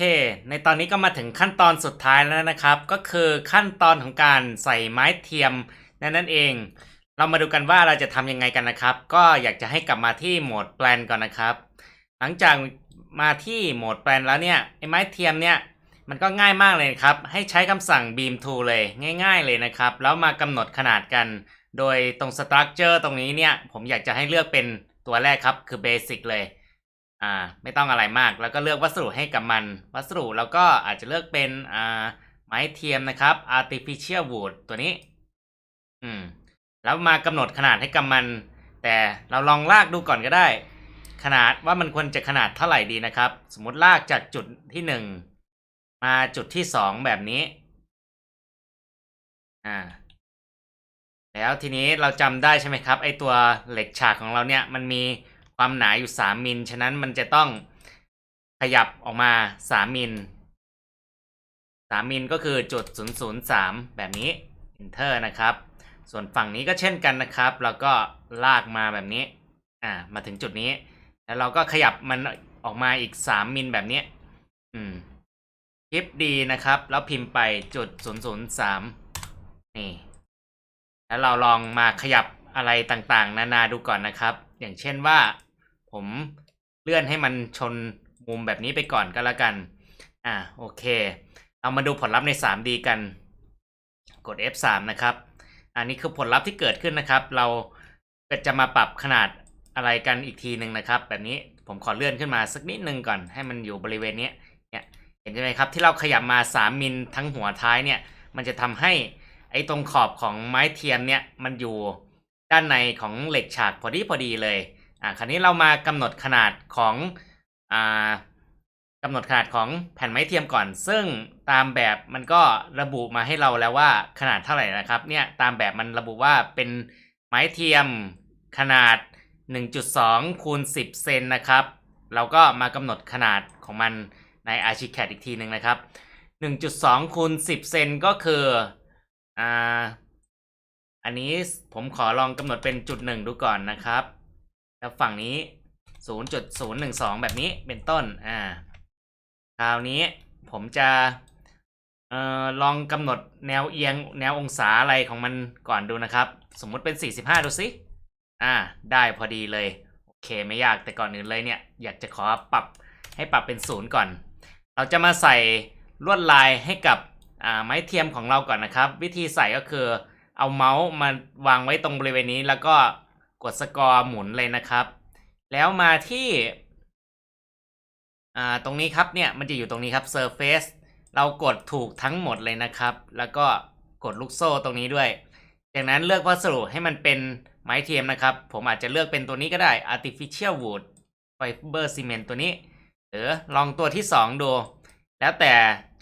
เค ในตอนนี้ก็มาถึงขั้นตอนสุดท้ายแล้วนะครับ ก็คือขั้นตอนของการใส่ไม้เทียมนั่นนั่นเอง เรามาดูกันว่าเราจะทำยังไงกันนะครับ ก็อยากจะให้กลับมาที่โหมดแปลนก่อนนะครับ หลังจากมาที่โหมดแปลนแล้วเนี่ยไอ้ไม้เทียมเนี่ยมันก็ง่ายมากเลยครับ ให้ใช้คำสั่ง beam tool เลยง่าย ๆเลยนะครับ แล้วมากำหนดขนาดกัน โดยตรง structure ตรงนี้เนี่ยผมอยากจะให้เลือกเป็นตัวแรกครับคือ basic เลย อ่าไม่ต้องอะไรมาก แล้วก็เลือกวัสดุให้กับมัน วัสดุเราก็อาจจะเลือกเป็นอ่าไม้เทียมนะครับ artificial wood ตัวนี้ อืม แล้วมากำหนดขนาดให้กับมัน แต่เราลองลากดูก่อนก็ได้ ขนาดว่ามันควรจะขนาดเท่าไหร่ดีนะครับ สมมติลากจากจุดที่หนึ่งมาจุดที่สองแบบนี้ อ่า แล้วทีนี้เราจำได้ใช่ไหมครับ ไอตัวเหล็กฉากของเราเนี่ยมันมี ความหนาอยู่ 3 มิล ฉะนั้นมันจะต้องขยับออกมา 3 มิล 3 มิลก็คือจุด 003 แบบนี้ enter นะครับ ส่วนฝั่งนี้ก็เช่นกันนะครับ แล้วก็ลากมาแบบนี้ อ่า มาถึงจุดนี้ แล้วเราก็ขยับมันออกมาอีก 3 มิลแบบนี้ อืม คลิปดีนะครับ แล้วพิมพ์ไปจุด 003 นี่ แล้วเราลองมาขยับอะไรต่างๆ นานาดูก่อนนะครับ อย่างเช่นว่า ผมเลื่อนให้มันชนมุมแบบนี้ไปก่อนก็แล้วกัน อ่าโอเคเรามาดูผลลัพธ์ใน 3D กัน กด F3 นะครับ อันนี้คือผลลัพธ์ที่เกิดขึ้นนะครับ เราก็จะมาปรับขนาดอะไรกันอีกทีหนึ่งนะครับ แบบนี้ผมขอเลื่อนขึ้นมาสักนิดนึงก่อนให้มันอยู่บริเวณนี้เนี่ยเห็นใช่ไหมครับที่เราขยับมา 3มิลทั้งหัวท้ายเนี่ยมันจะทำให้ไอ้ตรงขอบของไม้เทียมเนี่ยมันอยู่ด้านในของเหล็กฉากพอดีพอดีเลย อ่าคราวนี้เรามากำหนดขนาดของอ่ากำหนดขนาดของแผ่นไม้เทียมก่อน ซึ่งตามแบบมันก็ระบุมาให้เราแล้วว่าขนาดเท่าไหร่นะครับเนี่ยตามแบบมันระบุว่าเป็นไม้เทียมขนาด 1.2คูณ10 เซนนะครับ เราก็มากำหนดขนาดของมันใน Archicad อีกทีหนึ่งนะครับ 1.2คูณ10 เซนก็คืออ่าอันนี้ผมขอลองกำหนดเป็นจุดหนึ่งดูก่อนนะครับ แล้วฝั่งนี้ 0.012 แบบนี้เป็นต้น อ่า คราวนี้ผมจะเอ่อลองกำหนดแนวเอียงแนวองศาอะไรของมันก่อนดูนะครับ สมมุติเป็น 45 ดูสิ อ่า ได้พอดีเลย โอเคไม่ยากแต่ก่อนอื่นเลยเนี่ย อยากจะขอปรับให้ปรับเป็นศูนย์ก่อน เราจะมาใส่ลวดลายให้กับอ่าไม้เทียมของเราก่อนนะครับ วิธีใส่ก็คือเอาเมาส์มาวางไว้ตรงบริเวณนี้แล้วก็ กดสกอร์หมุนเลยนะครับ แล้วมาที่อ่าตรงนี้ครับเนี่ยมันจะอยู่ตรงนี้ครับ Surface เรากดถูกทั้งหมดเลยนะครับ แล้วก็กดลูกโซ่ตรงนี้ด้วย จากนั้นเลือกวัสดุให้มันเป็นไม้เทียมนะครับ ผมอาจจะเลือกเป็นตัวนี้ก็ได้ artificial wood fiber cement ตัวนี้ หรือลองตัวที่ 2 ดู แล้วแต่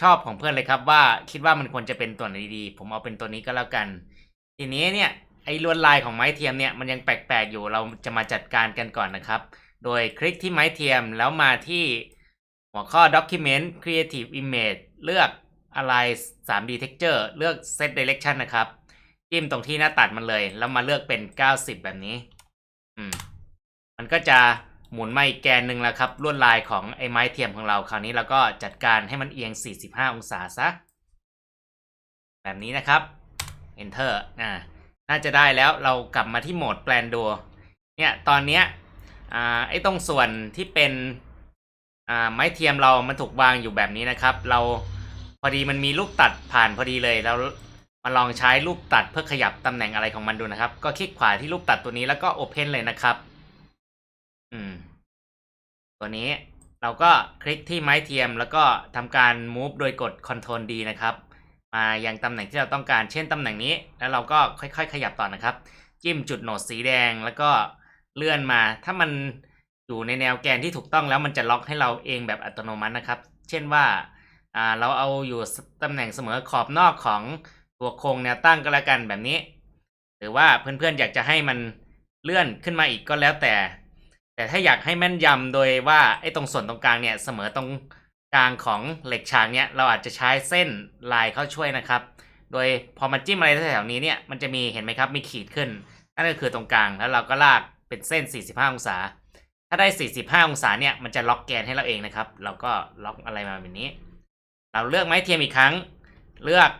ชอบของเพื่อนเลยครับว่าคิดว่ามันควรจะเป็นตัวไหนดี ผมเอาเป็นตัวนี้ก็แล้วกัน ทีนี้เนี่ย ไอ้ลวดลายของไม้เทียมเนี่ยมันยังแปลกๆอยู่เราจะมาจัดการกันก่อนนะครับ โดยคลิกที่ไม้เทียมแล้วมาที่หัวข้อ document creative image เลือก align 3D texture เลือก set direction นะครับจิ้มตรงที่หน้าตัดมันเลย แล้วมาเลือกเป็น 90 แบบนี้ อืม มันก็จะหมุนมาอีกแกนหนึ่งแล้วครับลวดลายของไอ้ไม้เทียมของเราคราวนี้เราก็จัดการให้มันเอียง 45 องศาซะ แบบนี้นะครับ enter อ่า น่าจะได้แล้วเรากลับมาที่โหมดแปลนดูเนี่ยตอนเนี้ยอ่าไอ้ตรงส่วนที่เป็นอ่าไม้เทียมเรามันถูกวางอยู่แบบนี้นะครับ เราพอดีมันมีลูกตัดผ่านพอดีเลยเรามาลองใช้ลูกตัดเพื่อขยับตำแหน่งอะไรของมันดูนะครับ ก็คลิกขวาที่ลูกตัดตัวนี้แล้วก็ Open เลยนะครับ อืม ตัวนี้เราก็คลิกที่ไม้เทียมแล้วก็ทำการ move โดยกด Ctrl D นะครับ มายังตำแหน่งที่เราต้องการ เช่นตำแหน่งนี้ แล้วเราก็ค่อยๆ ขยับต่อนะครับ จิ้มจุดโหนดสีแดงแล้วก็เลื่อนมา ถ้ามันอยู่ในแนวแกนที่ถูกต้องแล้วมันจะล็อกให้เราเองแบบอัตโนมัตินะครับ เช่นว่าเราเอาอยู่ตำแหน่งเสมอขอบนอกของตัวโครงแนวตั้งก็แล้วกันแบบนี้ หรือว่าเพื่อนๆอยากจะให้มันเลื่อนขึ้นมาอีกก็แล้วแต่ แต่ถ้าอยากให้แม่นยำโดยว่าไอ้ตรงส่วนตรงกลางเนี่ยเสมอตรง กลางของเหล็กฉากเนี่ยเราอาจจะใช้เส้นลายเข้าช่วยนะครับ โดยพอมันจิ้มอะไรแถวนี้เนี่ยมันจะมีเห็นไหมครับมีขีดขึ้นนั่นก็คือตรงกลางแล้วเราก็ลากเป็นเส้น 45 องศา ถ้าได้ 45 องศาเนี่ยมันจะล็อกแกนให้เราเองนะครับ เราก็ล็อกอะไรมาแบบนี้ เราเลือกไม้เทียมอีกครั้ง เลือก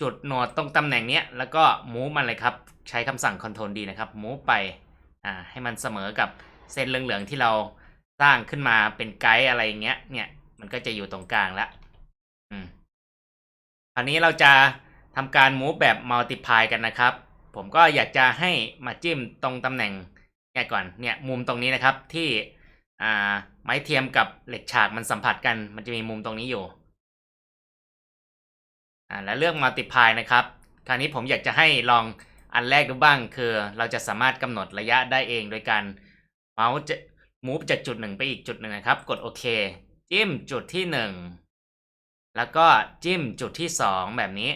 จุดโหนดตรงตำแหน่งเนี้ยแล้วก็มูฟมันเลยครับ ใช้คำสั่ง Ctrl D นะครับมูฟไปอ่าให้มันเสมอกับเส้นเหลืองๆที่เรา สร้างขึ้นมาเป็นไกด์อะไรเงี้ย เนี่ย มันก็จะอยู่ตรงกลางแล้วอืมคราวนี้เราจะทำการมูฟแบบ multiply กันนะครับ ผมก็อยากจะให้มาจิ้มตรงตำแหน่งเนี่ยก่อนเนี่ยมุมตรงนี้นะครับที่อ่าไม้เทียมกับเหล็กฉากมันสัมผัสกัน มันจะมีมุมตรงนี้อยู่อ่าแล้วเลือก multiply นะครับ คราวนี้ผมอยากจะให้ลองอันแรกดูบ้างคือ เราจะสามารถกำหนดระยะได้เองโดยการเมาส์จะ move จากจุดหนึ่งไปอีกจุดหนึ่งนะครับ กดโอเค จิ้มจุดที่หนึ่งแล้วก็จิ้มจุดที่สองแบบนี้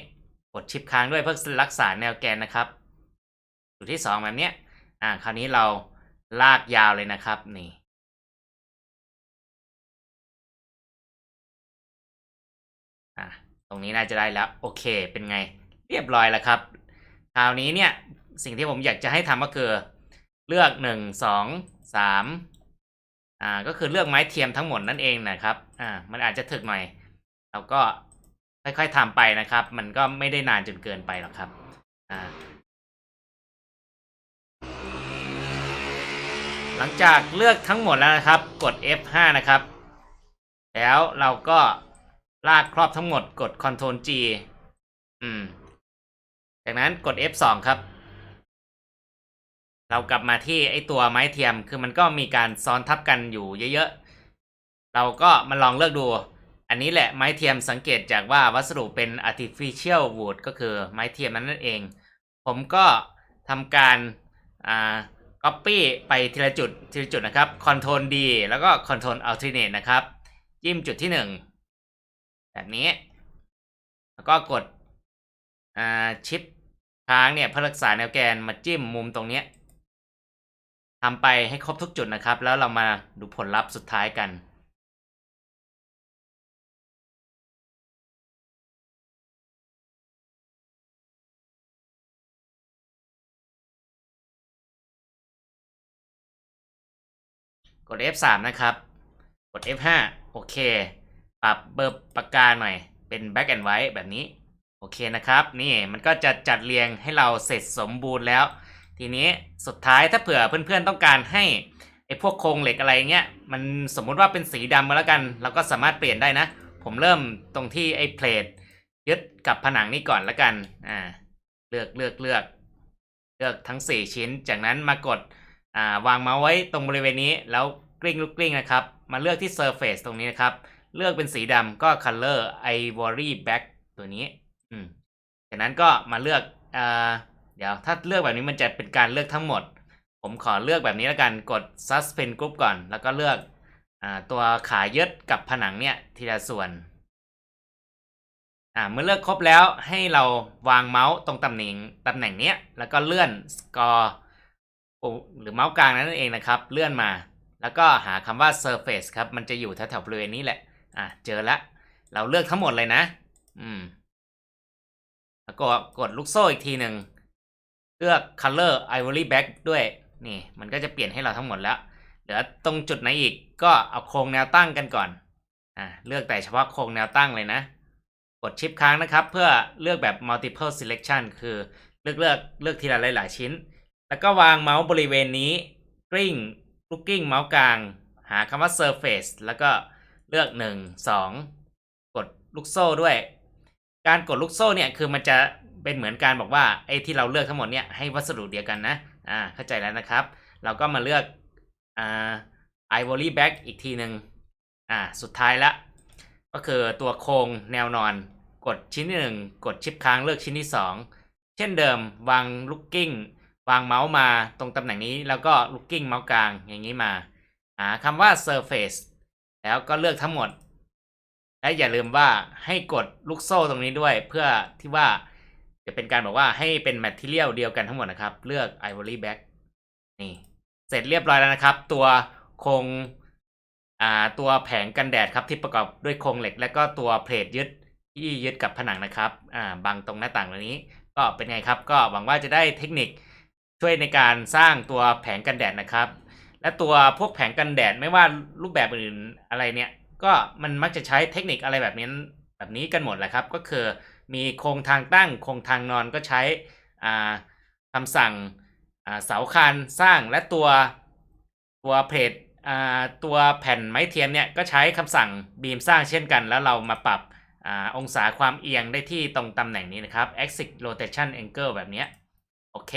กดชิปค้างด้วยเพื่อรักษาแนวแกนนะครับ จุดที่สองแบบนี้อ่าคราวนี้เราลากยาวเลยนะครับนี่อะตรงนี้น่าจะได้แล้ว โอเคเป็นไง เรียบร้อยแล้วครับ คราวนี้เนี่ยสิ่งที่ผมอยากจะให้ทำก็คือ เลือกหนึ่งสองสาม อ่าก็คือเลือกไม้เทียมทั้งหมดนั่นเองนะครับอ่ามันอาจจะถึกหน่อยเราก็ค่อยๆทำไปนะครับ มันก็ไม่ได้นานจนเกินไปหรอกครับอ่าหลังจากเลือกทั้งหมดแล้วนะครับ กด F5 นะครับ แล้วเราก็ลากครอบทั้งหมดกด Ctrl G อืม จากนั้นกด F2 ครับ เรากลับมาที่ไอตัวไม้เทียมคือมันก็มีการซ้อนทับกันอยู่เยอะๆ เราก็มาลองเลือกดู อันนี้แหละไม้เทียมสังเกตจากว่าวัสดุเป็น artificial wood ก็คือไม้เทียมนั่นเอง ผมก็ทำการอ่า copy ไปทีละจุดทีละจุดนะครับ control D แล้วก็ control Alternate นะครับ จิ้มจุดที่หนึ่งแบบนี้ แล้วก็กดอ่าชิปค้างเนี่ยเพื่อรักษาแนวแกนมาจิ้มมุมตรงเนี้ย ทำไปให้ครบทุกจุดนะครับ แล้วเรามาดูผลลัพธ์สุดท้ายกัน กด F3 นะครับ กด F5 โอเค ปรับเบอร์ปากกาหน่อย เป็น Back and White แบบนี้ โอเคนะครับ นี่มันก็จะจัดเรียงให้เราเสร็จสมบูรณ์แล้ว ทีนี้สุดท้ายถ้าเผื่อเพื่อนๆต้องการให้ไอ้พวกโครงเหล็กอะไรเงี้ยมันสมมุติว่าเป็นสีดำมาแล้วกันเราก็สามารถเปลี่ยนได้นะ ผมเริ่มตรงที่ไอ้เพลทยึดกับผนังนี้ก่อนแล้วกันอ่าเลือกเลือกเลือกเลือกทั้ง 4 ชิ้น จากนั้นมากดอ่าวางมาไว้ตรงบริเวณนี้แล้วกลิ้งลูกกลิ้งนะครับ มาเลือกที่ Surface ตรงนี้นะครับ เลือกเป็นสีดำก็ Color Ivory Black ตัวนี้อืมจากนั้นก็มาเลือกอ่า เดี๋ยวถ้าเลือกแบบนี้มันจะเป็นการเลือกทั้งหมด ผมขอเลือกแบบนี้แล้วกันกด Suspend Group ก่อน แล้วก็เลือกอตัวขายึดกับผนังเนี่ยทีละส่วนอ่าเมื่อเลือกครบแล้วให้เราวางเมาส์ตรงตำแหน่งตำแหน่งเนี้ยแล้วก็เลื่อน Score หรือเมาส์กลางนั่นเองนะครับ เลื่อนมา แล้วก็หาคำว่า surface ครับ มันจะอยู่แถวๆบริเวณนี้แหละ อะเจอล้วเราเลือกทั้งหมดเลยนะ อืมแล้วก็กดลูกโซ่อีกทีหนึ่ง เลือก color ivory black ด้วยนี่มันก็จะเปลี่ยนให้เราทั้งหมดแล้ว เหลือตรงจุดไหนอีกก็เอาโครงแนวตั้งกันก่อนอ่าเลือกแต่เฉพาะโครงแนวตั้งเลยนะ กดชิปค้างนะครับ เพื่อเลือกแบบ multiple selection คือเลือกเลือกเลือกทีละหลาย ๆ ชิ้น แล้วก็วางเมาส์บริเวณนี้กลิ้งลูกกิ้งเมาส์กลาง หาคำว่า surface แล้วก็เลือก 1 2 กดลูกโซ่ด้วย การกดลูกโซ่เนี่ยคือมันจะ เป็นเหมือนการบอกว่าไอ้ที่เราเลือกทั้งหมดเนี่ยให้วัสดุเดียวกันนะอ่าเข้าใจแล้วนะครับ เราก็มาเลือกอ่า ivory back อีกทีหนึ่งอ่าสุดท้ายละ ก็คือตัวโครงแนวนอน กดชิ้นที่หนึ่งกดชิปค้างเลือกชิ้นที่สองเช่นเดิมวางลูกกิ้งวางเมาส์มาตรงตำแหน่งนี้แล้วก็ลูกกิ้งเมาส์กลางอย่างนี้มาหาคำว่า surface แล้วก็เลือกทั้งหมด และอย่าลืมว่าให้กดลูกโซ่ตรงนี้ด้วยเพื่อที่ว่า จะเป็นการบอกว่าให้เป็น material เดียวกันทั้งหมดนะครับ เลือก ivory back นี่ เสร็จเรียบร้อยแล้วนะครับ ตัวโครงอ่าตัวแผงกันแดดครับที่ประกอบด้วยโครงเหล็ก และก็ตัวเพลทยึดที่ยึดกับผนังนะครับอ่าบังตรงหน้าต่างตรงนี้ ก็เป็นไงครับ ก็หวังว่าจะได้เทคนิคช่วยในการสร้างตัวแผงกันแดดนะครับ และตัวพวกแผงกันแดดไม่ว่ารูปแบบอื่นอะไรเนี่ย ก็มันมักจะใช้เทคนิคอะไรแบบนี้แบบนี้กันหมดแหละครับ ก็คือ มีโครงทางตั้งโครงทางนอนก็ใช้คำสั่งเสาคานสร้างและตัวตัวเพลทตัวแผ่นไม้เทียมเนี่ยก็ใช้คำสั่งบีมสร้างเช่นกัน แล้วเรามาปรับอองศาความเอียงได้ที่ตรงตำแหน่งนี้นะครับ axis rotation angle แบบนี้โอเค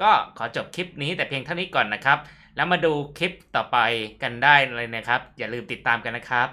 ก็ขอจบคลิปนี้แต่เพียงเท่านี้ก่อนนะครับ แล้วมาดูคลิปต่อไปกันได้เลยนะครับ อย่าลืมติดตามกันนะครับ